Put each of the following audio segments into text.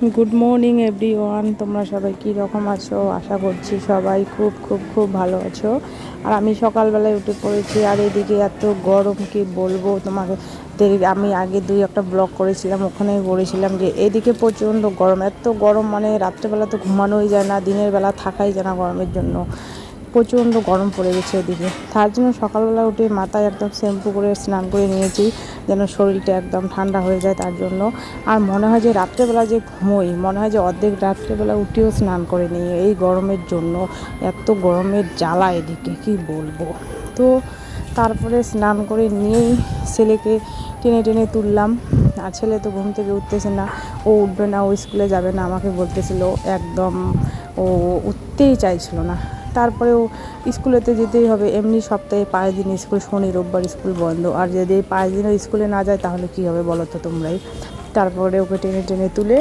Good morning every one তোমরা সবাই কী রকম আছো? আশা করছি সবাই খুব খুব খুব ভালো আছো। আর আমি সকালবেলায় উঠে পড়েছি, আর এদিকে এত গরম, কি বলব তোমাকে? আমি আগে দুই একটা ব্লক করেছিলাম, ওখানেই বলেছিলাম যে এদিকে প্রচণ্ড গরম, এত গরম মানে রাত্রেবেলা তো ঘুমানোই যায় না, দিনের বেলা থাকাই যায় না গরমের জন্য। প্রচণ্ড গরম পড়ে গেছে এদিকে। তার জন্য সকালবেলা উঠে মাথায় একদম শ্যাম্পু করে, স্নান করে নিয়েছি, যেন শরীরটা একদম ঠান্ডা হয়ে যায় তার জন্য। আর মনে হয় যে রাত্রেবেলা যে ঘুমোই, মনে হয় যে অর্ধেক রাত্রেবেলা উঠেও স্নান করে নিই এই গরমের জন্য। এত গরমের জ্বালা এদিকে, কি বলব? তো তারপরে স্নান করে নিয়েই ছেলেকে টেনে টেনে তুললাম। আর ছেলে তো ঘুম থেকে উঠতেছে না, ও উঠবে না, ও স্কুলে যাবে না, আমাকে বলতেছিল, একদম ও উঠতেই চাইছিল না। তারপরেও স্কুলেতে যেতেই হবে। এমনি সপ্তাহে পাঁচ দিন স্কুল, শনি, রোববার স্কুল বন্ধ। আর যদি এই পাঁচ দিনও স্কুলে না যায়, তাহলে কী হবে বলো তো তোমরাই? তারপরে ওকে টেনে টেনে তুলে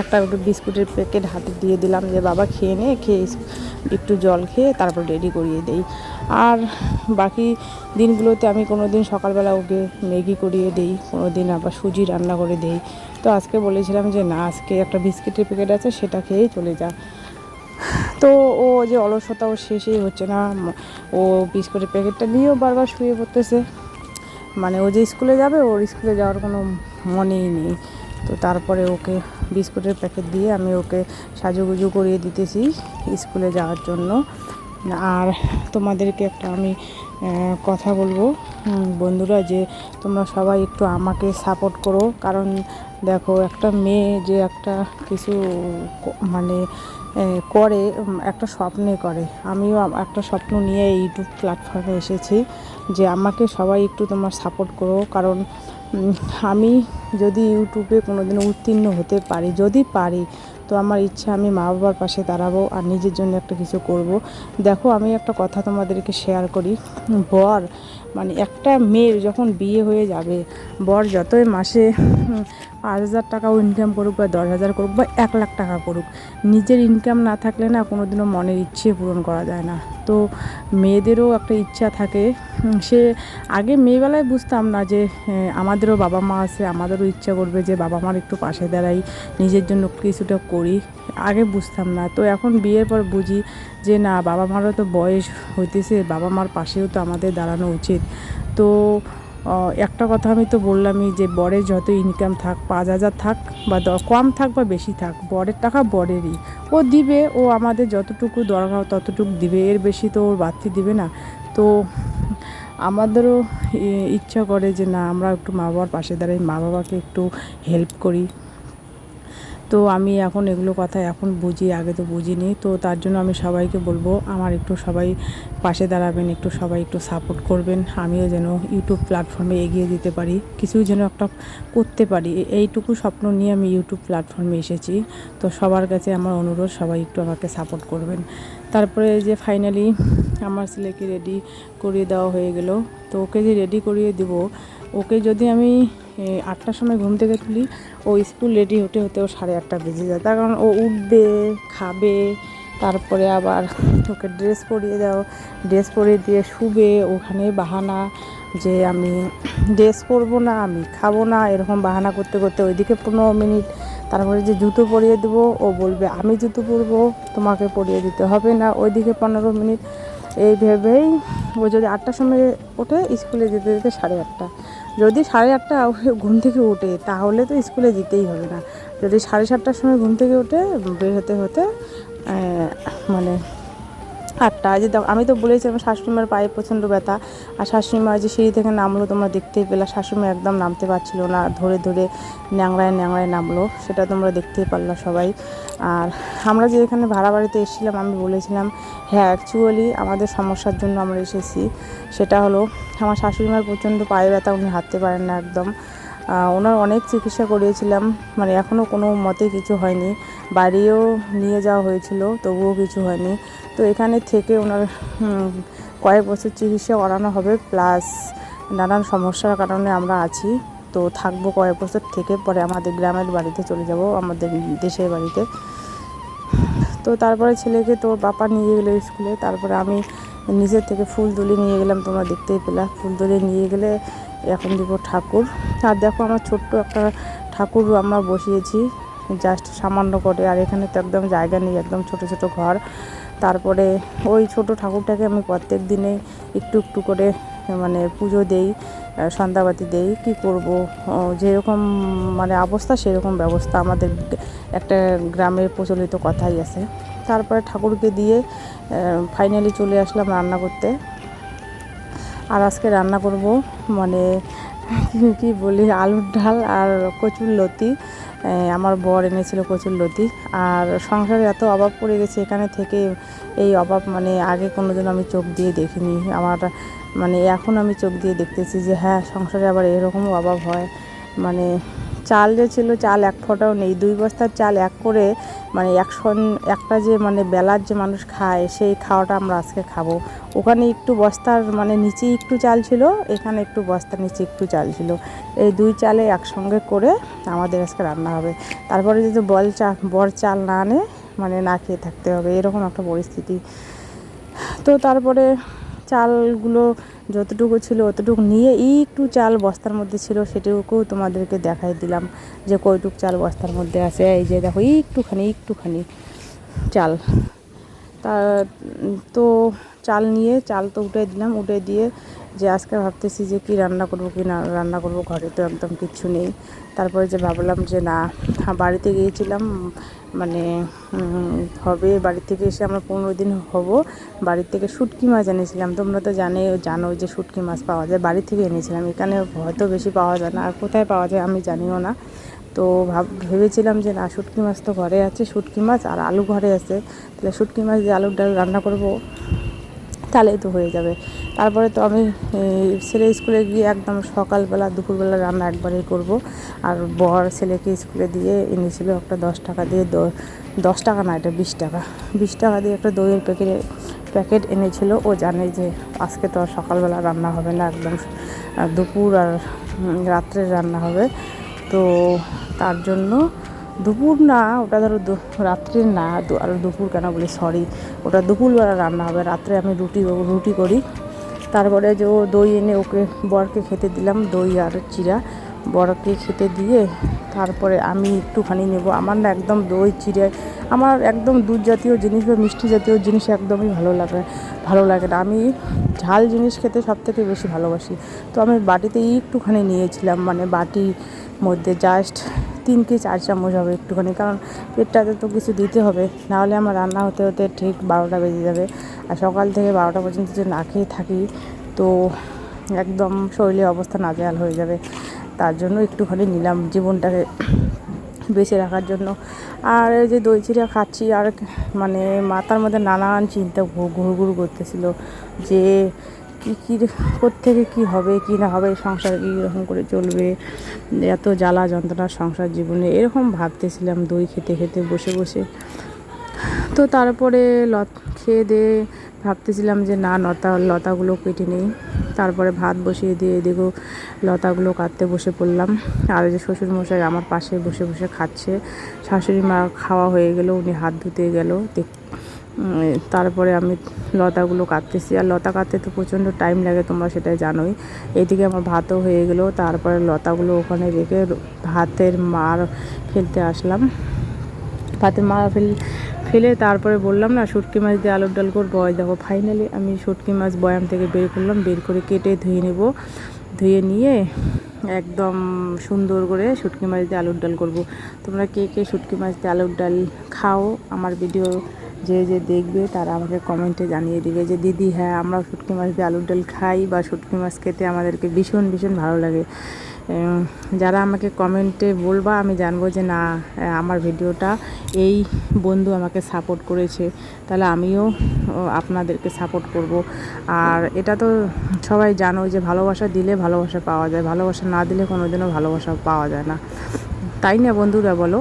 একটা একটু বিস্কুটের প্যাকেট হাতে দিয়ে দিলাম যে, বাবা, খেয়ে নে, খেয়ে একটু জল খেয়ে তারপর রেডি করিয়ে দেই। আর বাকি দিনগুলোতে আমি কোনো দিন সকালবেলা ওকে ম্যাগি করিয়ে দিই কোনো দিন আবার সুজি রান্না করে দেই। তো আজকে বলেছিলাম যে, না, আজকে একটা বিস্কিটের প্যাকেট আছে, সেটা খেয়েই চলে যা। তো ও যে অলসতা ও শেষই হচ্ছে না। ও বিস্কুটের প্যাকেটটা নিয়েও বারবার শুয়ে পড়তেছে। মানে ও যে স্কুলে যাবে, ওর স্কুলে যাওয়ার কোনো মনেই নেই। তো তারপরে ওকে বিস্কুটের প্যাকেট দিয়ে আমি ওকে সাজুগুজু করিয়ে দিতেছি স্কুলে যাওয়ার জন্য। আর তোমাদেরকে একটা আমি কথা বলব। বন্ধুরা, যে তোমরা সবাই একটু আমাকে সাপোর্ট করো। কারণ দেখো, একটা মেয়ে যে একটা কিছু মানে করে একটা স্বপ্নে করে। আমিও একটা স্বপ্ন নিয়ে ইউটিউব প্ল্যাটফর্মে এসেছি যে আমাকে সবাই একটু তোমার সাপোর্ট করো। কারণ আমি যদি ইউটিউবে কোনো দিন উত্তীর্ণ হতে পারি, যদি পারি তো আমার ইচ্ছা আমি মা বাবার পাশে দাঁড়াবো আর নিজের জন্য একটা কিছু করব। দেখো আমি একটা কথা তোমাদেরকে শেয়ার করি। বর মানে একটা মেয়ের যখন বিয়ে হয়ে যাবে, বর যতই মাসে পাঁচ হাজার টাকাও ইনকাম করুক বা দশ হাজার করুক বা এক লাখ টাকা করুক, নিজের ইনকাম না থাকলে না কোনো দিনও মনের ইচ্ছে পূরণ করা যায় না। তো মেয়েদেরও একটা ইচ্ছা থাকে। সে আগে মেয়েবেলায় বুঝতাম না যে আমাদেরও বাবা মা আছে, আমাদেরও ইচ্ছা করবে যে বাবা মার একটু পাশে দাঁড়াই, নিজের জন্য কিছুটা করি। আগে বুঝতাম না। তো এখন বিয়ের পর বুঝি যে না, বাবা মারও তো বয়স হইতেছে, বাবা মার পাশেও তো আমাদের দাঁড়ানো উচিত। তো একটা কথা আমি তো বললামই যে, বরের যত ইনকাম থাক, পাঁচ হাজার থাক বা কম থাক বা বেশি থাক, বরের টাকা বরেরই। ও দিবে, ও আমাদের যতটুকু দরকার ততটুকু দিবে, এর বেশি তো ওর বাড়তি দিবে না। তো, আমাদেরও ইচ্ছা করে যে না, আমরা একটু মা বাবার পাশে দাঁড়াই মা বাবাকে একটু হেল্প করি। তো আমি এখন এগুলো কথা এখন বুঝি, আগে তো বুঝিনি। তো তার জন্য আমি সবাইকে বলব, আমার একটু সবাই পাশে দাঁড়াবেন, একটু সবাই একটু সাপোর্ট করবেন। আমিও যেন ইউটিউব প্ল্যাটফর্মে এগিয়ে যেতে পারি কিছু যেন একটা করতে পারি। এইটুকু স্বপ্ন নিয়ে আমি ইউটিউব প্ল্যাটফর্মে এসেছি। তো সবার কাছে আমার অনুরোধ, সবাই একটু আমাকে সাপোর্ট করবেন। তারপরে যে ফাইনালি আমার ছেলেকে রেডি করিয়ে দেওয়া হয়ে গেল। তো ওকে যে রেডি করিয়ে দিব, ওকে যদি আমি আটটার সময় ঘুম থেকে তুলি। ও স্কুল রেডি হতে হতে ও সাড়ে আটটা বেজে যায়। তার কারণ ও উঠবে, খাবে, তারপরে আবার ওকে ড্রেস পরিয়ে দাও। ড্রেস পরিয়ে দিয়ে শুবে, ওখানে বাহানা যে আমি ড্রেস পরবো না, আমি খাব না, এরকম বাহানা করতে করতে ওইদিকে পনেরো মিনিট। তারপরে যে জুতো পরিয়ে দেবো, ও বলবে, আমি জুতো পরবো, তোমাকে পরিয়ে দিতে হবে না। ওইদিকে পনেরো মিনিট। এই ভেবেই ও যদি আটটার সময় ওঠে স্কুলে যেতে যেতে সাড়ে আটটা। যদি সাড়ে আটটা ঘুম থেকে ওঠে, তাহলে তো স্কুলে যেতেই হবে না। যদি সাড়ে সাতটার সময় ঘুম থেকে ওঠে বের হতে হতে মানে আটটা যে আমি তো বলেছি আমার শাশুড়িমার পায়ে প্রচণ্ড ব্যথা, আর শাশুড়িমা যে সিঁড়ি থেকে নামলো, তোমরা দেখতেই পেলা, শাশুড়িমা একদম নামতে পারছিল না, ধরে ধরে ন্যাংড়ায় ন্যাংড়ায় নামলো, সেটা তোমরা দেখতেই পারলা সবাই। আর আমরা যে এখানে ভাড়া বাড়িতে এসেছিলাম, আমি বলেছিলাম হ্যাঁ অ্যাকচুয়ালি আমাদের সমস্যার জন্য আমরা এসেছি। সেটা হলো, আমার শাশুড়িমার প্রচণ্ড পায়ে ব্যথা, উনি হাঁটতে পারেন না একদম। ওনার অনেক চিকিৎসা করিয়েছিলাম। মানে এখনও কোনো মতে কিছু হয়নি। বাড়িও নিয়ে যাওয়া হয়েছিল, তবুও কিছু হয়নি। তো এখানে থেকে ওনার কয়েক বছর চিকিৎসা করানো হবে, প্লাস নানান সমস্যার কারণে আমরা আছি। তো থাকব কয়েক বছর থেকে, পরে আমাদের গ্রামের বাড়িতে চলে যাব, আমাদের দেশের বাড়িতে। তো তারপরে ছেলেকে তোর বাবা নিয়ে গেলো স্কুলে। তারপরে আমি নিজের থেকে ফুল তুলে নিয়ে গেলাম, তোমরা দেখতেই পেলা। ফুল তুলে নিয়ে গেলে এখন দিব ঠাকুর। আর দেখো আমার ছোট্ট একটা ঠাকুর আমরা বসিয়েছি জাস্ট সামান্য করে। আর এখানে তো একদম জায়গা নেই, একদম ছোট ছোট ঘর। তারপরে ওই ছোট ঠাকুরটাকে আমি প্রত্যেক দিনে একটু একটু করে মানে পুজো দেই সন্ধ্যাবাতি দেই। কি করব? যেরকম মানে অবস্থা সেরকম ব্যবস্থা আমাদের একটা গ্রামের প্রচলিত কথাই আছে। তারপরে ঠাকুরকে দিয়ে ফাইনালি চলে আসলাম রান্না করতে। আর আজকে রান্না করব মানে কি- বলি, আলুর ডাল আর কচুর লতি। আমার বর এনেছিল কচুর লতি। আর সংসারে এত অভাব পড়ে গেছে এখানে থেকে, এই অভাব মানে আগে কোনো দিন আমি চোখ দিয়ে দেখিনি। আমার মানে এখন আমি চোখ দিয়ে দেখতেছি যে হ্যাঁ সংসারে আবার এরকমও অভাব হয়। মানে চাল যে ছিল, চাল এক ফোঁটাও নেই। দুই বস্তার চাল এক করে মানে একশো, একটা যে মানে বেলার যে মানুষ খায়, সেই খাওয়াটা আমরা আজকে খাব। ওখানে একটু বস্তার মানে নিচে একটু চাল ছিল, এখানে একটু বস্তার নিচে একটু চাল ছিল। এই দুই চালে একসঙ্গে করে আমাদের আজকে রান্না হবে। তারপরে যদি বল চা, বর চাল না আনে মানে না খেয়ে থাকতে হবে। এরকম একটা পরিস্থিতি। তো তারপরে চালগুলো যতটুকু ছিল অতটুকু নিয়ে একটু চাল বস্তার মধ্যে ছিল সেটুকুও তোমাদেরকে দেখাই দিলাম যে কয়টুক চাল বস্তার মধ্যে আছে। এই যে দেখো, একটুখানি একটুখানি চাল। তা তো চাল নিয়ে, চাল তো উঠে দিলাম উঠে দিয়ে যে আজকে ভাবতেছি যে কি রান্না করব কি না রান্না করব ঘরে তো একদম কিচ্ছু নেই। তারপরে যে ভাবলাম যে না হ্যাঁ, বাড়িতে গিয়েছিলাম মানে হবে বাড়ি থেকে এসে আমরা পনেরো দিন হব। বাড়ি থেকে শুটকি মাছ এনেছিলাম তোমরা তো জানে জানো যে শুটকি মাছ পাওয়া যায়। বাড়ি থেকে এনেছিলাম এখানে হয়তো বেশি পাওয়া যায় না আর কোথায় পাওয়া যায় আমি জানিও না। তো ভাব ভেবেছিলাম যে না শুটকি মাছ তো ঘরে আছে শুটকি মাছ আর আলু ঘরে আছে। তাহলে শুটকি মাছ দিয়ে আলুর ডাল রান্না করব। তাহলেই তো হয়ে যাবে। তারপরে তো আমি ছেলে স্কুলে গিয়ে একদম সকালবেলা দুপুরবেলা রান্না একবারেই করব। আর বর ছেলেকে স্কুলে দিয়ে এনেছিল একটা দশ টাকা দিয়ে দশ টাকা না এটা বিশ টাকা। বিশ টাকা দিয়ে একটা দইয়ের প্যাকেট প্যাকেট এনেছিল। ও জানে যে আজকে তো আর সকালবেলা রান্না হবে না একদম দুপুর আর উম, রাত্রে রান্না হবে। তো তার জন্য দুপুর না, ওটা ধরো রাত্রে না আর দুপুর কেন বলি সরি ওটা দুপুরবেলা রান্না হবে, রাত্রে আমি রুটি রুটি করি। তারপরে যে দই এনে ওকে, বরকে খেতে দিলাম, দই আর চিরা বরকে খেতে দিয়ে তারপরে আমি একটুখানি নেব। আমার না একদম দই, চিড়ে, আমার একদম দুধ জাতীয় জিনিস বা মিষ্টি জাতীয় জিনিস একদমই ভালো লাগে ভালো লাগে না। আমি ঝাল জিনিস খেতে সব থেকে বেশি ভালোবাসি। তো আমি বাটিতে একটুখানি নিয়েছিলাম মানে বাটির মধ্যে জাস্ট তিন কি চার চামচ হবে একটুখানি, কারণ পেটটাতে তো কিছু দিতে হবে, নাহলে আমার রান্না হতে হতে ঠিক বারোটা বেজে যাবে। আর সকাল থেকে বারোটা পর্যন্ত যে না খেয়ে থাকি, তো একদম শরীরের অবস্থা নাজেহাল হয়ে যাবে। তার জন্য একটুখানি নিলাম জীবনটাকে বেঁচে রাখার জন্য। আর এই যে দই চিড়া খাচ্ছি, আর মানে মাথার মধ্যে নানান চিন্তা ঘুরু ঘুরু করতেছিল যে কী কী, কোত্থেকে কী হবে, কী না হবে সংসার কীরকম করে চলবে, এত জ্বালা যন্ত্রণা সংসার জীবনে, এরকম ভাবতেছিলাম দই খেতে খেতে বসে বসে। তো তারপরে লত, খেয়ে দিয়ে ভাবতেছিলাম যে না, লতা, লতাগুলো কেটে নেই। তারপরে ভাত বসিয়ে দিয়ে এদিকেও লতাগুলো কাটতে বসে পড়লাম। আর যে শ্বশুরমশাই আমার পাশে বসে বসে খাচ্ছে। শাশুড়ি মা খাওয়া হয়ে গেল, উনি হাত ধুতে গেল। তারপরে আমি লতাগুলো কাটতেছি। আর লতা কাটতে তো প্রচণ্ড টাইম লাগে, তোমরা সেটাই জানোই। এদিকে আমার ভাতও হয়ে গেলো, তারপরে লতাগুলো ওখানে রেখে ভাতের মার ফেলতে আসলাম। ভাতের মার ফেল, ফেলে তারপরে বললাম, না, শুটকি মাছ দিয়ে আলুর ডাল করব। দেখো ফাইনালি আমি শুটকি মাছ বয়াম থেকে বের করলাম, বের করে কেটে ধুয়ে নেব। ধুয়ে নিয়ে একদম সুন্দর করে শুটকি মাছ দিয়ে আলুর ডাল করব। তোমরা কে কে শুটকি মাছ দিয়ে আলুর ডাল খাও, আমার ভিডিও যে যে দেখবে তারা আমাকে কমেন্টে জানিয়ে দিবে যে, দিদি হ্যাঁ আমরা শুটকি মাছ দিয়ে আলুর ডাল খাই বা শুটকি মাছ খেতে আমাদেরকে ভীষণ ভীষণ ভালো লাগে। যারা আমাকে কমেন্টে বলবা, আমি জানব যে, না, আমার ভিডিওটা এই বন্ধু আমাকে সাপোর্ট করেছে, তাহলে আমিও আপনাদেরকে সাপোর্ট করব। আর এটা তো সবাই জানো যে, ভালোবাসা দিলে ভালোবাসা পাওয়া যায়, ভালোবাসা না দিলে কোনোদিনও ভালোবাসা পাওয়া যায় না। তাই না বন্ধুরা, বলো?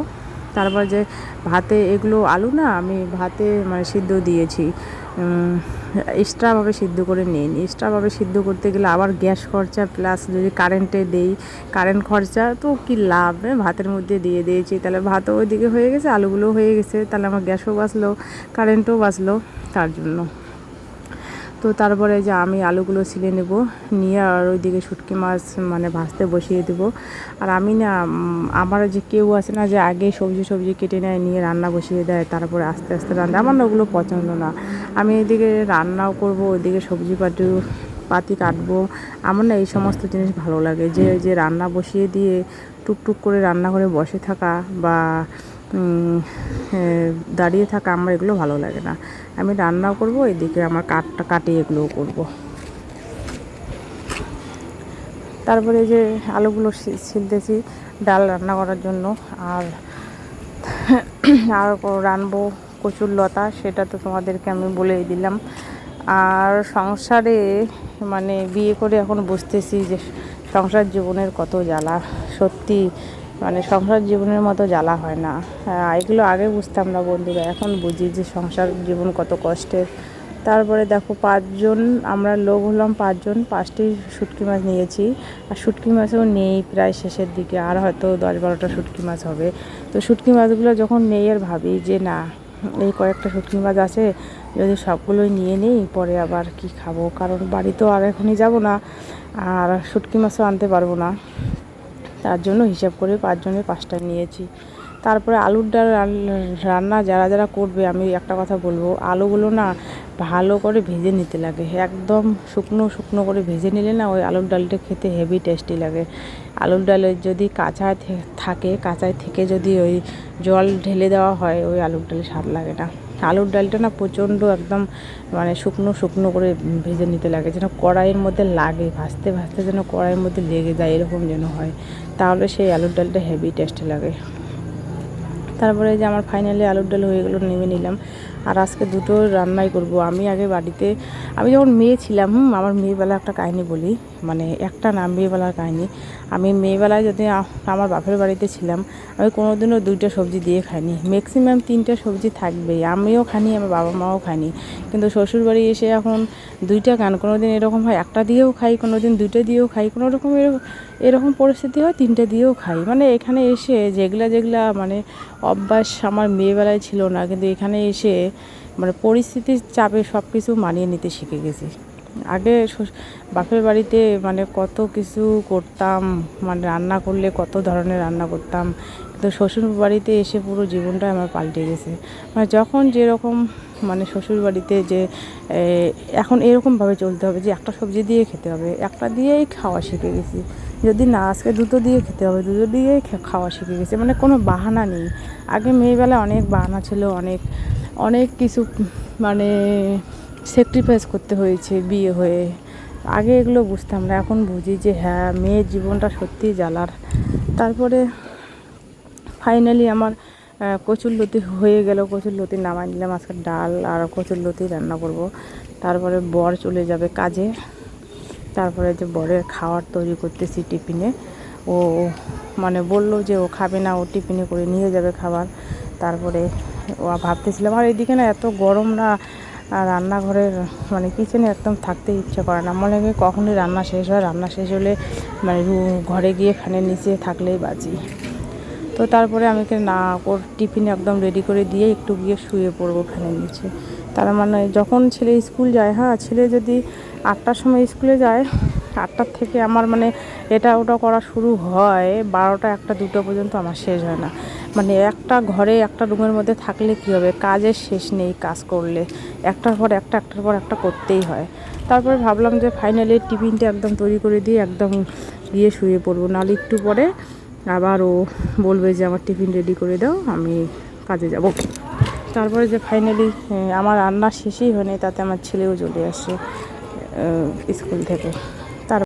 তারপর যে ভাতে এগুলো আলু না, আমি ভাতে মানে সিদ্ধ দিয়েছি। এক্সট্রাভাবে সিদ্ধ করে নিন এক্সট্রাভাবে সিদ্ধ করতে গেলে আবার গ্যাস খরচা প্লাস যদি কারেন্টে দেই কারেন্ট খরচা, তো কি লাভ? ভাতের মধ্যে দিয়ে দিয়েছি। তাহলে ভাতও ওইদিকে হয়ে গেছে আলুগুলো হয়ে গেছে, তাহলে আমার গ্যাসও বাঁচলো কারেন্টও বাঁচলো, তার জন্য। তো তারপরে যে আমি আলুগুলো ছিলে নেব, নিয়ে আর ওইদিকে শুটকি মাছ মানে ভাজতে বসিয়ে দেবো। আর আমি না আমার যে কেউ আছে না যে আগে সবজি সবজি কেটে নেয়, নিয়ে রান্না বসিয়ে দেয়, তারপরে আস্তে আস্তে রান্না আমার না ওগুলো পছন্দ না। আমি এদিকে রান্নাও করব, ওইদিকে সবজি পাটি, পাতি কাটবো। আমার না এই সমস্ত জিনিস ভালো লাগে। যে যে রান্না বসিয়ে দিয়ে টুকটুক করে রান্না করে বসে থাকা বা দাঁড়িয়ে থাকা আমার এগুলো ভালো লাগে না। আমি রান্নাও করব, এদিকে আমার কাঠটা কাটি এগুলোও করব। তারপরে যে আলুগুলো ছিলতেছি, ডাল রান্না করার জন্য। আর আর রানবো কচুর লতা, সেটা তো তোমাদেরকে আমি বলেই দিলাম। আর সংসারে মানে বিয়ে করে এখন বুঝতেছি যে সংসার জীবনের কত জ্বালা। সত্যি মানে সংসার জীবনের মতো জ্বালা হয় না। এগুলো আগে বুঝতাম না বন্ধুরা, এখন বুঝি যে সংসার জীবন কত কষ্টের। তারপরে দেখো পাঁচজন, আমরা লোক হলাম পাঁচজন, পাঁচটি শুটকি মাছ নিয়েছি। আর শুটকি মাছও নেই প্রায় শেষের দিকে, আর হয়তো দশ বারোটা শুটকি মাছ হবে। তো শুটকি মাছগুলো যখন নেই আর ভাবি যে না, এই কয়েকটা শুটকি মাছ আছে, যদি সবগুলোই নিয়ে নিই, পরে আবার কি খাব? কারণ বাড়ি তো আর এখনই যাব না, আর শুটকি মাছও আনতে পারব না। তার জন্য হিসাব করে পাঁচজনের পাঁচটা নিয়েছি। তারপরে আলুর ডাল রান্না যারা যারা করবে, আমি একটা কথা বলব, আলুগুলো না ভালো করে ভেজে নিতে লাগে। একদম শুকনো শুকনো করে ভেজে নিলে না ওই আলুর ডালটা খেতে হেভি টেস্টি লাগে। আলুর ডালে যদি কাঁচা থাকে, কাঁচায় থেকে যদি ওই জল ঢেলে দেওয়া হয়, ওই আলুর ডালে স্বাদ লাগে না। আলুর ডালটা না প্রচণ্ড একদম মানে শুকনো শুকনো করে ভেজে নিতে লাগে, যেন কড়াইয়ের মধ্যে লাগে, ভাজতে ভাজতে যেন কড়াইয়ের মধ্যে লেগে যায়, এরকম যেন হয়। তাহলে সেই আলুর ডালটা হেভি টেস্ট লাগে। তারপরে যে আমার ফাইনালি আলুর ডাল হয়ে গেলো, নেমে নিলাম। আর আজকে দুটো রান্নাই করব। আমি আগে বাড়িতে, আমি যখন মেয়ে ছিলাম, হুম, আমার মেয়েবেলা একটা কাহিনী বলি। মানে একটা না, মেয়েবেলার কাহিনী। আমি মেয়েবেলায় যদি আমার বাপের বাড়িতে ছিলাম, আমি কোনোদিনও দুইটা সবজি দিয়ে খাইনি। ম্যাক্সিমাম তিনটা সবজি থাকবেই। আমিও খাইনি, আমার বাবা মাও খায়নি কিন্তু শ্বশুর বাড়ি এসে এখন দুইটা কেন? কোনো দিন এরকম হয়, একটা দিয়েও খাই কোনো দিন দুইটা দিয়েও খাই কোনো রকম এরকম পরিস্থিতি হয়, তিনটে দিয়েও খাই। মানে এখানে এসে যেগুলা যেগুলা মানে অভ্যাস আমার মেয়েবেলায় ছিল না, কিন্তু এখানে এসে মানে পরিস্থিতির চাপে সব কিছু মানিয়ে নিতে শিখে গেছি। আগে বাপের বাড়িতে মানে কত কিছু করতাম মানে রান্না করলে কত ধরনের রান্না করতাম। কিন্তু শ্বশুর বাড়িতে এসে পুরো জীবনটাই আমার পাল্টে গেছে। মানে যখন যেরকম মানে শ্বশুর বাড়িতে যে এখন এরকমভাবে চলতে হবে যে, একটা সবজি দিয়ে খেতে হবে, একটা দিয়েই খাওয়া শিখে গেছি। যদি না, আজকে দুটো দিয়ে খেতে হবে, দুটো দিয়েই খা- খাওয়া শিখে গেছে। মানে কোনো বাহানা নেই। আগে মেয়েবেলায় অনেক বাহানা ছিল, অনেক অনেক কিছু মানে স্যাক্রিফাইস করতে হয়েছে বিয়ে হয়ে। আগে এগুলো বুঝতাম না, এখন বুঝি যে হ্যাঁ মেয়ের জীবনটা সত্যিই জ্বালার। তারপরে ফাইনালি আমার কচুর লতি হয়ে গেল, কচুর লতি নামাই নিলাম, আজকে ডাল আর কচুর লতি রান্না করব। তারপরে বর চলে যাবে কাজে। তারপরে যে বরের খাবার তৈরি করতেছি টিফিনে, ও মানে বলল যে ও খাবে না, ও টিফিনে করে নিয়ে যাবে খাবার। তারপরে ও ভাবতেছিলাম, আর এদিকে না এত গরম না রান্নাঘরের মানে কিচেনে একদম থাকতে ইচ্ছে করে না। মনে হয় কখনই রান্না শেষ হয়, রান্না শেষ হলে মানে ঘরে গিয়ে ফ্যানের নিচে থাকলেই বাঁচি তো তারপরে আমি না, ওর টিফিন একদম রেডি করে দিয়ে একটু গিয়ে শুয়ে পড়ব ফ্যানের নিচে। তার মানে যখন ছেলে স্কুল যায় হ্যাঁ ছেলে যদি আটটার সময় স্কুলে যায়। আটটার থেকে আমার মানে এটা ওটা করা শুরু হয় বারোটা একটা দুটো পর্যন্ত আমার শেষ হয় না। মানে একটা ঘরে একটা রুমের মধ্যে থাকলে কী হবে? কাজের শেষ নেই কাজ করলে। একটার পর একটা একটার পর একটা করতেই হয়। তারপরে ভাবলাম যে ফাইনালি টিফিনটা একদম তৈরি করে দিয়ে একদম গিয়ে শুয়ে পড়ব। নাহলে একটু পরে আবার ও বলবে যে আমার টিফিন রেডি করে দাও আমি কাজে যাব। তারপরে যে ফাইনালি আমার রান্না শেষই হয়নি তাতে আমার ছেলেও চলে আহ, স্কুল থেকে।